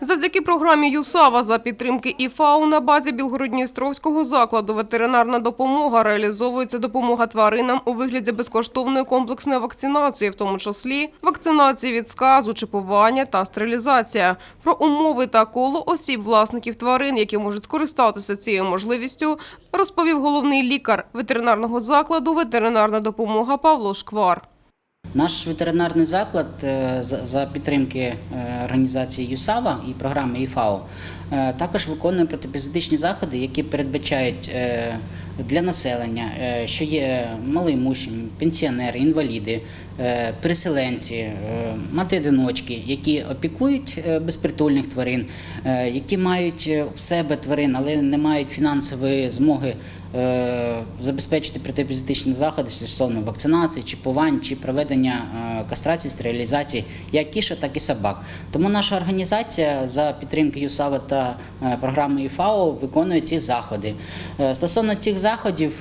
Завдяки програмі ЮСАВА за підтримки ІФАУ на базі Білгородністровського закладу ветеринарна допомога реалізовується допомога тваринам у вигляді безкоштовної комплексної вакцинації, в тому числі вакцинації від сказу, чипування та стерилізація. Про умови та коло осіб власників тварин, які можуть скористатися цією можливістю, розповів головний лікар ветеринарного закладу ветеринарна допомога Павло Шквар. Наш ветеринарний заклад е, за- підтримки е, організації ЮСАВА і програми ІФАО е, також виконує протипізодичні заходи, які передбачають для населення, е, що є малоімущі, пенсіонери, інваліди, е, переселенці, е, мати-одиночки, які опікують безпритульних тварин, які мають в себе тварин, але не мають фінансової змоги забезпечити протипізитичні заходи стосовно вакцинації, чіпувань чи проведення кастрації, стерилізації як кішок, так і собак. Тому наша організація за підтримки ЮСАВА та програми ІФАО виконує ці заходи. Стосовно цих заходів,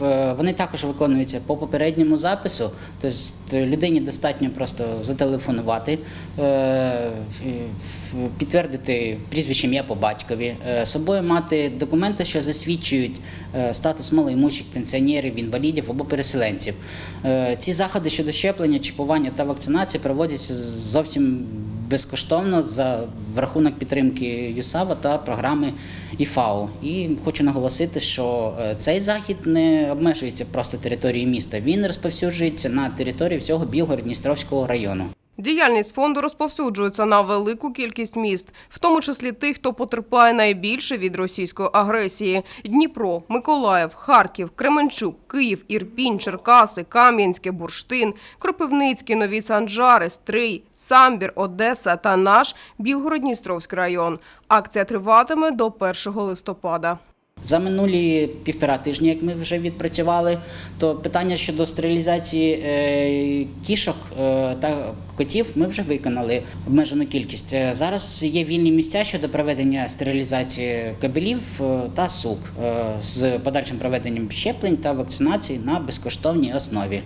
е, вони також виконуються по попередньому запису. Тобто людині достатньо просто зателефонувати, е, підтвердити прізвище ім'я по батькові, е, собою мати документи, що засвідчують е, статус малоімущих пенсіонерів, інвалідів або переселенців. Е, Ці заходи щодо щеплення, чіпування та вакцинації проводяться зовсім безкоштовно за рахунок підтримки ЮСАВА та програми ІФАУ. І хочу наголосити, що е, цей захід не обмежується просто територією міста. Він розповсюджується на території всього Білгород-Дністровського району. Діяльність фонду розповсюджується на велику кількість міст, в тому числі тих, хто потерпає найбільше від російської агресії: Дніпро, Миколаїв, Харків, Кременчук, Київ, Ірпінь, Черкаси, Кам'янське, Бурштин, Кропивницький, Нові Санджари, Стрий, Самбір, Одеса та наш Білгород-Дністровський район. Акція триватиме до 1 листопада. За минулі півтора тижні, як ми вже відпрацювали, то питання щодо стерилізації е, кішок е, та котів ми вже виконали обмежену кількість. Е, Зараз є вільні місця щодо проведення стерилізації кабелів та сук з подальшим проведенням щеплень та вакцинації на безкоштовній основі.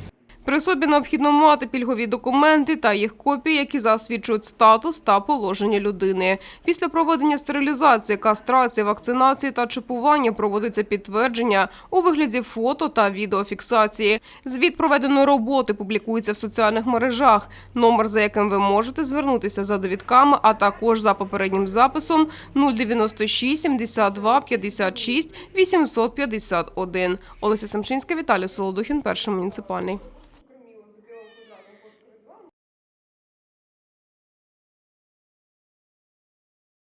При собі необхідно мати пільгові документи та їх копії, які засвідчують статус та положення людини. Після проведення стерилізації, кастрації, вакцинації та чипування проводиться підтвердження у вигляді фото та відеофіксації. Звіт проведеної роботи публікується в соціальних мережах. Номер, за яким ви можете звернутися за довідками, а також за попереднім записом 096 72 56 851. Олеся Семчинська, Віталій Солодухін, перший муніципальний.